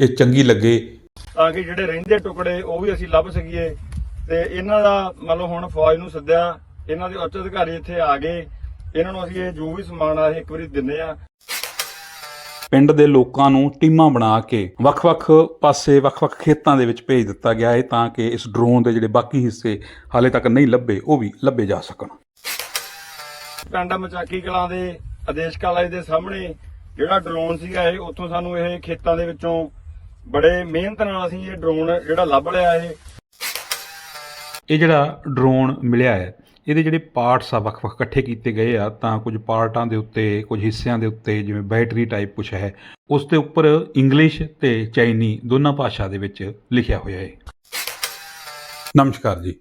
ਇਹ ਚੰਗੀ ਲੱਗੇ। ਤਾਂ ਕਿ ਜਿਹੜੇ ਰਹਿੰਦੇ ਟੁਕੜੇ ਉਹ ਵੀ ਅਸੀਂ ਲੱਭ ਸਕੀਏ। ਤੇ ਇਹਨਾਂ ਦਾ ਮਤਲਬ ਹੁਣ ਫੌਜ ਨੂੰ ਸੱਦਿਆ ਇਹਨਾਂ ਦੇ ਉੱਚ ਅਧਿਕਾਰੀ ਇੱਥੇ ਆ ਗਏ। ਇਹਨਾਂ ਨੂੰ ਅਸੀਂ ਇਹ ਜੋ ਵੀ ਸਮਾਨ ਆ ਇਹ ਇੱਕ ਵਾਰੀ ਦਿੰਨੇ ਆ। ਪਿੰਡ ਦੇ ਲੋਕਾਂ ਨੂੰ ਟੀਮਾਂ ਬਣਾ ਕੇ ਵੱਖ-ਵੱਖ ਪਾਸੇ ਵੱਖ-ਵੱਖ ਖੇਤਾਂ ਦੇ ਵਿੱਚ ਭੇਜ ਦਿੱਤਾ ਗਿਆ ਹੈ ਤਾਂ ਕਿ ਇਸ ਡਰੋਨ ਦੇ ਜਿਹੜੇ ਬਾਕੀ ਹਿੱਸੇ ਹਾਲੇ ਤੱਕ ਨਹੀਂ ਲੱਭੇ ਉਹ ਵੀ ਲੱਭੇ ਜਾ ਸਕਣ। ਪਿੰਡ ਮਚਾਕੀ ਕਲਾਂ ਦੇ ਆਦੇਸ਼ ਕਾਲਜ ਦੇ ਸਾਹਮਣੇ ਜਿਹੜਾ ਡਰੋਨ ਸੀਗਾ ਇਹ ਉੱਥੋਂ ਸਾਨੂੰ ਇਹ ਖੇਤਾਂ ਦੇ ਵਿੱਚੋਂ ਬੜੇ ਮਿਹਨਤ ਨਾਲ ਅਸੀਂ ਇਹ ਡਰੋਨ ਜਿਹੜਾ ਲੱਭ ਲਿਆ ਇਹ। ਇਹ ਜਿਹੜਾ ਡਰੋਨ ਮਿਲਿਆ ਹੈ, ਇਹਦੇ ਜਿਹੜੇ ਪਾਰਟਸ ਆ ਵੱਖ-ਵੱਖ ਇਕੱਠੇ ਕੀਤੇ ਗਏ ਆ, ਤਾਂ ਕੁਝ ਪਾਰਟਾਂ ਦੇ ਉੱਤੇ, ਕੁਝ ਹਿੱਸਿਆਂ ਦੇ ਉੱਤੇ, ਜਿਵੇਂ ਬੈਟਰੀ ਟਾਈਪ ਕੁਝ ਹੈ, ਉਸ ਦੇ ਉੱਪਰ ਇੰਗਲਿਸ਼ ਤੇ ਚਾਈਨੀ ਦੋਨਾਂ ਭਾਸ਼ਾ ਦੇ ਵਿੱਚ ਲਿਖਿਆ ਹੋਇਆ ਹੈ। ਨਮਸਕਾਰ ਜੀ।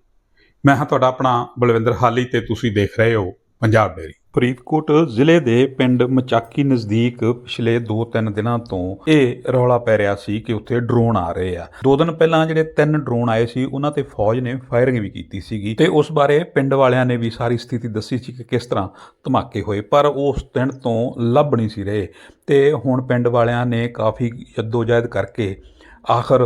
ਮੈਂ ਹਾਂ ਤੁਹਾਡਾ ਆਪਣਾ ਬਲਵਿੰਦਰ ਹਾਲੀ ਤੇ ਤੁਸੀਂ ਦੇਖ ਰਹੇ ਹੋ ਪੰਜਾਬ ਡੇਰੀ ਫਰੀਦਕੋਟ ਜ਼ਿਲ੍ਹੇ ਦੇ ਪਿੰਡ ਮਚਾਕੀ ਨਜ਼ਦੀਕ ਪਿਛਲੇ 2-3 ਦਿਨਾਂ ਤੋਂ ਇਹ ਰੌਲਾ ਪੈ ਰਿਹਾ ਸੀ ਕਿ ਉੱਥੇ ਡਰੋਨ ਆ ਰਹੇ ਆ। ਦੋ ਦਿਨ ਪਹਿਲਾਂ ਜਿਹੜੇ ਤਿੰਨ ਡਰੋਨ ਆਏ ਸੀ, ਉਹਨਾਂ ਤੇ ਫੌਜ ਨੇ ਫਾਇਰਿੰਗ ਵੀ ਕੀਤੀ ਸੀਗੀ ਤੇ ਉਸ ਬਾਰੇ ਪਿੰਡ ਵਾਲਿਆਂ ਨੇ ਵੀ ਸਾਰੀ ਸਥਿਤੀ ਦੱਸੀ ਸੀ ਕਿ ਕਿਸ ਤਰ੍ਹਾਂ ਧਮਾਕੇ ਹੋਏ, ਪਰ ਉਸ ਦਿਨ ਤੋਂ ਲੱਭ ਨਹੀਂ ਸੀ ਰਹੇ। ਤੇ ਹੁਣ ਪਿੰਡ ਵਾਲਿਆਂ ਨੇ ਕਾਫੀ ਜਦੋਜਹਿਦ ਕਰਕੇ ਆਖਰ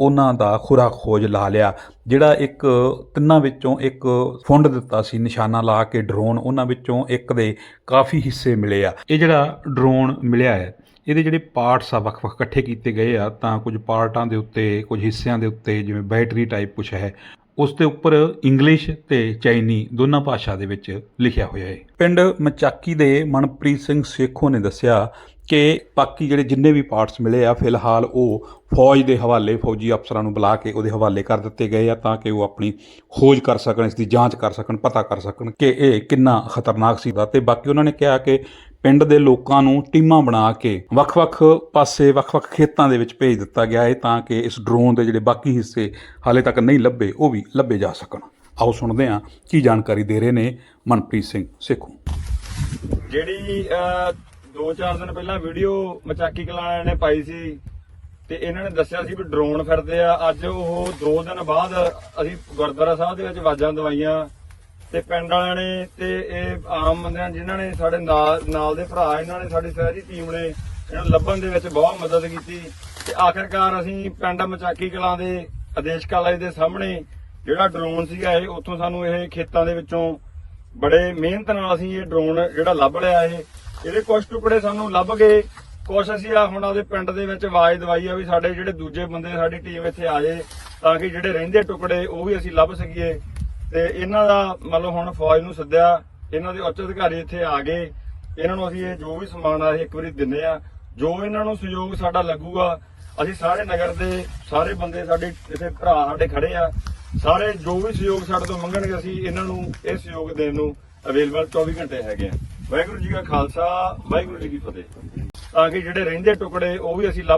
ਉਹਨਾਂ ਦਾ ਖੁਰਾ ਖੋਜ ਲਾ ਲਿਆ, ਜਿਹੜਾ ਇੱਕ ਤਿੰਨਾਂ ਵਿੱਚੋਂ ਇੱਕ ਫੁੰਡ ਦਿੱਤਾ ਸੀ, ਨਿਸ਼ਾਨਾ ਲਾ ਕੇ ਡਰੋਨ ਉਹਨਾਂ ਵਿੱਚੋਂ ਇੱਕ ਦੇ ਕਾਫੀ ਹਿੱਸੇ ਮਿਲੇ ਆ। ਇਹ ਜਿਹੜਾ ਡਰੋਨ ਮਿਲਿਆ ਹੈ, ਇਹਦੇ ਜਿਹੜੇ ਪਾਰਟਸ ਆ ਵੱਖ-ਵੱਖ ਇਕੱਠੇ ਕੀਤੇ ਗਏ ਆ, ਤਾਂ ਕੁਝ ਪਾਰਟਾਂ ਦੇ ਉੱਤੇ, ਕੁਝ ਹਿੱਸਿਆਂ ਦੇ ਉੱਤੇ, ਜਿਵੇਂ ਬੈਟਰੀ ਟਾਈਪ ਕੁਝ ਹੈ, ਉਸ ਦੇ ਉੱਪਰ ਇੰਗਲਿਸ਼ ਤੇ ਚਾਈਨੀ ਦੋਨਾਂ ਭਾਸ਼ਾ ਦੇ ਵਿੱਚ ਲਿਖਿਆ ਹੋਇਆ ਹੈ। ਪਿੰਡ ਮਚਾਕੀ ਦੇ ਮਨਪ੍ਰੀਤ ਸਿੰਘ ਸੇਖੋ ਨੇ ਦੱਸਿਆ ਕਿ ਬਾਕੀ ਜਿਹੜੇ ਜਿੰਨੇ ਵੀ ਪਾਰਟਸ ਮਿਲੇ ਆ, ਫਿਲਹਾਲ ਉਹ ਫੌਜ ਦੇ ਹਵਾਲੇ, ਫੌਜੀ ਅਫਸਰਾਂ ਨੂੰ ਬੁਲਾ ਕੇ ਉਹਦੇ ਹਵਾਲੇ ਕਰ ਦਿੱਤੇ ਗਏ ਆ ਤਾਂ ਕਿ ਉਹ ਆਪਣੀ ਖੋਜ ਕਰ ਸਕਣ ਇਸ ਦੀ ਜਾਂਚ ਕਰ ਸਕਣ, ਪਤਾ ਕਰ ਸਕਣ ਕਿ ਇਹ ਕਿੰਨਾ ਖਤਰਨਾਕ ਸੀ। ਦਾ ਤੇ ਬਾਕੀ ਉਹਨਾਂ ਨੇ ਕਿਹਾ ਕਿ ਪਿੰਡ ਦੇ ਲੋਕਾਂ ਨੂੰ ਟੀਮਾਂ ਬਣਾ ਕੇ ਵੱਖ-ਵੱਖ ਪਾਸੇ, ਵੱਖ-ਵੱਖ ਖੇਤਾਂ ਦੇ ਵਿੱਚ ਭੇਜ ਦਿੱਤਾ ਗਿਆ ਹੈ ਤਾਂ ਕਿ ਇਸ ਡਰੋਨ ਦੇ ਜਿਹੜੇ ਬਾਕੀ ਹਿੱਸੇ ਹਾਲੇ ਤੱਕ ਨਹੀਂ ਲੱਭੇ, ਉਹ ਵੀ ਲੱਭੇ ਜਾ ਸਕਣ। ਆਓ ਸੁਣਦੇ ਹਾਂ ਕੀ ਜਾਣਕਾਰੀ ਦੇ ਰਹੇ ਨੇ ਮਨਪ੍ਰੀਤ ਸਿੰਘ ਸੇਖੋਂ। ਜਿਹੜੀ ਅਹ, ਦੋ ਚਾਰ ਦਿਨ ਪਹਿਲਾਂ ਵੀਡੀਓ ਮਚਾਕੀ ਕਲਾਂ ਵਾਲਿਆਂ ਨੇ ਪਾਈ ਸੀ ਤੇ ਇਹਨਾਂ ਨੇ ਦੱਸਿਆ ਸੀ ਵੀ ਡਰੋਨ ਫਿਰਦੇ ਆ। ਅੱਜ ਉਹ ਦੋ ਦਿਨ ਬਾਅਦ ਅਸੀਂ ਗੁਰਦੁਆਰਾ ਸਾਹਿਬ ਦੇ ਵਿੱਚ ਆਵਾਜ਼ਾਂ ਦਵਾਈਆਂ ਤੇ ਪਿੰਡ ਵਾਲਿਆਂ ਨੇ ਤੇ ਇਹ ਆਮ ਬੰਦਿਆਂ ਜਿਨ੍ਹਾਂ ਨੇ ਸਾਡੇ ਨਾਲ ਨਾਲ ਦੇ ਭਰਾ ਇਹਨਾਂ ਨੇ ਸਾਡੀ ਸਾਰੀ ਟੀਮ ਨੇ ਇਹਨਾਂ ਨੂੰ ਲੱਭਣ ਦੇ ਵਿੱਚ ਬਹੁਤ ਮਦਦ ਕੀਤੀ ਤੇ ਆਖਿਰਕਾਰ ਅਸੀਂ ਪਿੰਡ ਮਚਾਕੀ ਕਲਾਂ ਦੇ ਆਦੇਸ਼ ਕਾਲਜ ਦੇ ਸਾਹਮਣੇ ਜਿਹੜਾ ਡਰੋਨ ਸੀਗਾ ਇਹ ਉੱਥੋਂ ਸਾਨੂੰ ਇਹ ਖੇਤਾਂ ਦੇ ਵਿੱਚੋਂ ਬੜੇ ਮਿਹਨਤ ਨਾਲ ਅਸੀਂ ਇਹ ਡਰੋਨ ਜਿਹੜਾ ਲੱਭ ਲਿਆ ਇਹ। ਇਹਦੇ ਕੁਝ ਟੁਕੜੇ ਸਾਨੂੰ ਲੱਭ ਗਏ। ਕੁਛ ਅਸੀਂ ਆ ਹੁਣ ਆਪਦੇ ਪਿੰਡ ਦੇ ਵਿੱਚ ਆਵਾਜ਼ ਦਵਾਈ ਆ ਵੀ ਸਾਡੇ ਜਿਹੜੇ ਦੂਜੇ ਬੰਦੇ ਸਾਡੀ ਟੀਮ ਇੱਥੇ ਆ ਜੇ, ਤਾਂ ਕਿ ਜਿਹੜੇ ਰਹਿੰਦੇ ਟੁਕੜੇ ਉਹ ਵੀ ਅਸੀਂ ਲੱਭ ਸਕੀਏ। ਤੇ ਇਹਨਾਂ ਦਾ ਮਤਲਬ ਹੁਣ ਫੌਜ ਨੂੰ ਸੱਦਿਆ, ਇਹਨਾਂ ਦੇ ਉੱਚ ਅਧਿਕਾਰੀ ਇੱਥੇ ਆ ਗਏ। ਇਹਨਾਂ ਨੂੰ ਅਸੀਂ ਇਹ ਜੋ ਵੀ ਸਮਾਨ ਆ ਇਹ ਇੱਕ ਵਾਰੀ ਦਿੰਨੇ ਆ। ਜੋ ਇਹਨਾਂ ਨੂੰ ਸਹਿਯੋਗ ਸਾਡਾ ਲੱਗੂਗਾ, ਅਸੀਂ ਸਾਰੇ ਨਗਰ ਦੇ ਸਾਰੇ ਬੰਦੇ ਸਾਡੇ ਇੱਥੇ ਭਰਾ ਸਾਡੇ ਖੜੇ ਆ। ਸਾਰੇ ਜੋ ਵੀ ਸਹਿਯੋਗ ਸਾਡੇ ਤੋਂ ਮੰਗਣਗੇ, ਅਸੀਂ ਇਹਨਾਂ ਨੂੰ ਇਹ ਸਹਿਯੋਗ ਦੇਣ ਨੂੰ ਅਵੇਲੇਬਲ 24 ਘੰਟੇ ਹੈਗੇ ਆ। ਵਾਹਿਗੁਰੂ ਜੀ ਕਾ ਖਾਲਸਾ, ਵਾਹਿਗੁਰੂ ਜੀ ਕੀ ਫਤਿਹ। ਤਾਂ ਕਿ ਜਿਹੜੇ ਰਹਿੰਦੇ ਟੁਕੜੇ, ਉਹ ਵੀ ਅਸੀਂ ਲੱਭ